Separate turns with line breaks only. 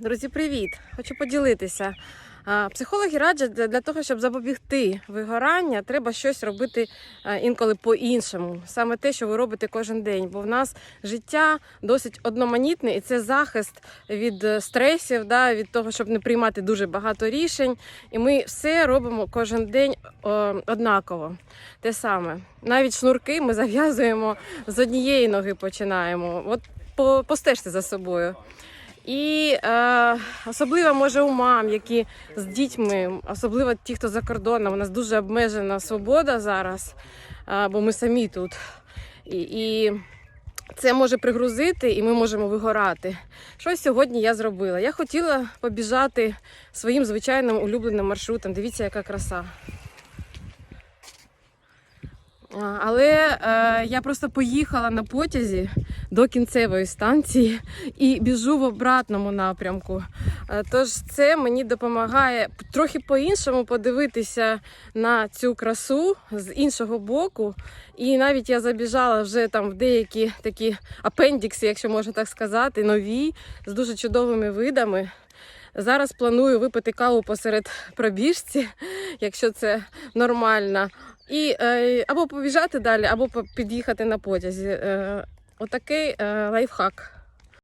Друзі, привіт! Хочу поділитися. Психологи радять для, того, щоб запобігти вигорання, треба щось робити інколи по-іншому. Саме те, що ви робите кожен день. Бо в нас життя досить одноманітне, і це захист від е, стресів, да, від того, щоб не приймати дуже багато рішень. І ми все робимо кожен день однаково. Те саме. Навіть шнурки ми зав'язуємо з однієї ноги починаємо. От постежте за собою. І е, особливо може у мам, які з дітьми, особливо ті, хто за кордоном, у нас дуже обмежена свобода зараз, е, бо ми самі тут. І, і це може пригрузити, і ми можемо вигорати. Що сьогодні я зробила? Я хотіла побіжати своїм звичайним улюбленим маршрутом. Дивіться, яка краса. Але е, я просто поїхала на потязі до кінцевої станції і біжу в обратному напрямку. Е, Тож це мені допомагає трохи по-іншому подивитися на цю красу з іншого боку. І навіть я забіжала вже там в деякі такі апендікси, якщо можна так сказати, нові з дуже чудовими видами. Зараз планую випити каву посеред пробіжці, якщо це нормально. І е, або побіжати далі, або під'їхати на потязі. Е, отакий е, лайфхак.